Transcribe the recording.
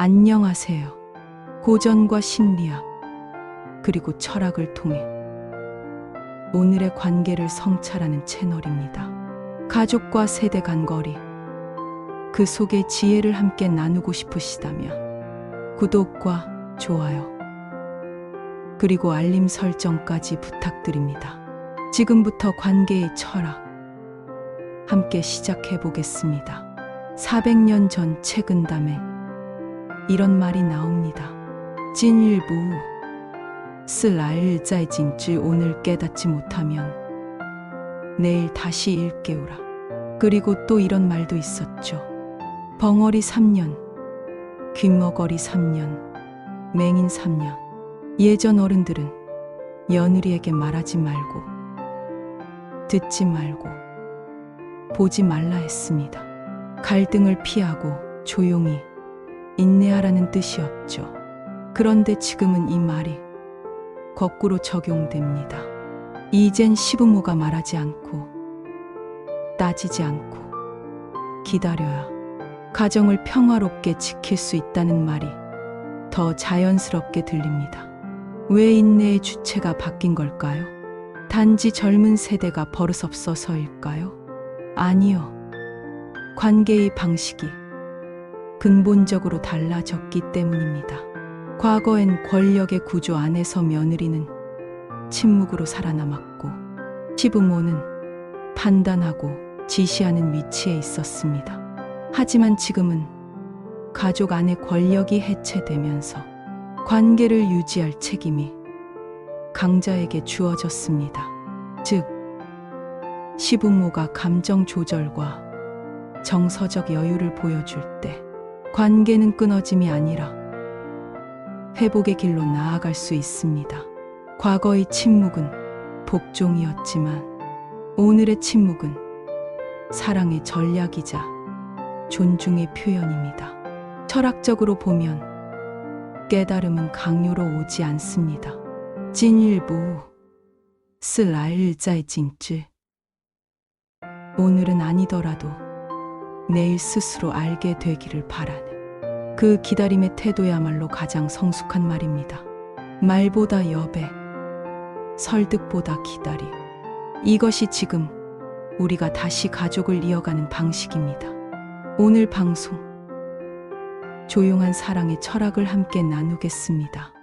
안녕하세요. 고전과 심리학, 그리고 철학을 통해 오늘의 관계를 성찰하는 채널입니다. 가족과 세대 간 거리, 그 속의 지혜를 함께 나누고 싶으시다면 구독과 좋아요, 그리고 알림 설정까지 부탁드립니다. 지금부터 관계의 철학, 함께 시작해 보겠습니다. 400년 전 최근담에 이런 말이 나옵니다. 진일부 슬라일 짜이징지 오늘 깨닫지 못하면 내일 다시 일깨우라. 그리고 또 이런 말도 있었죠. 벙어리 3년, 귀머거리 3년, 맹인 3년. 예전 어른들은 며느리에게 말하지 말고, 듣지 말고, 보지 말라 했습니다. 갈등을 피하고 조용히 인내하라는 뜻이었죠. 그런데 지금은 이 말이 거꾸로 적용됩니다. 이젠 시부모가 말하지 않고 따지지 않고 기다려야 가정을 평화롭게 지킬 수 있다는 말이 더 자연스럽게 들립니다. 왜 인내의 주체가 바뀐 걸까요? 단지 젊은 세대가 버릇없어서일까요? 아니요. 관계의 방식이 근본적으로 달라졌기 때문입니다. 과거엔 권력의 구조 안에서 며느리는 침묵으로 살아남았고 시부모는 판단하고 지시하는 위치에 있었습니다. 하지만 지금은 가족 안의 권력이 해체되면서 관계를 유지할 책임이 강자에게 주어졌습니다. 즉, 시부모가 감정 조절과 정서적 여유를 보여줄 때 관계는 끊어짐이 아니라 회복의 길로 나아갈 수 있습니다. 과거의 침묵은 복종이었지만 오늘의 침묵은 사랑의 전략이자 존중의 표현입니다. 철학적으로 보면 깨달음은 강요로 오지 않습니다. 진일부 슬라일자의 징질 오늘은 아니더라도 내일 스스로 알게 되기를 바라는 그 기다림의 태도야말로 가장 성숙한 말입니다. 말보다 여배, 설득보다 기다림. 이것이 지금 우리가 다시 가족을 이어가는 방식입니다. 오늘 방송 조용한 사랑의 철학을 함께 나누겠습니다.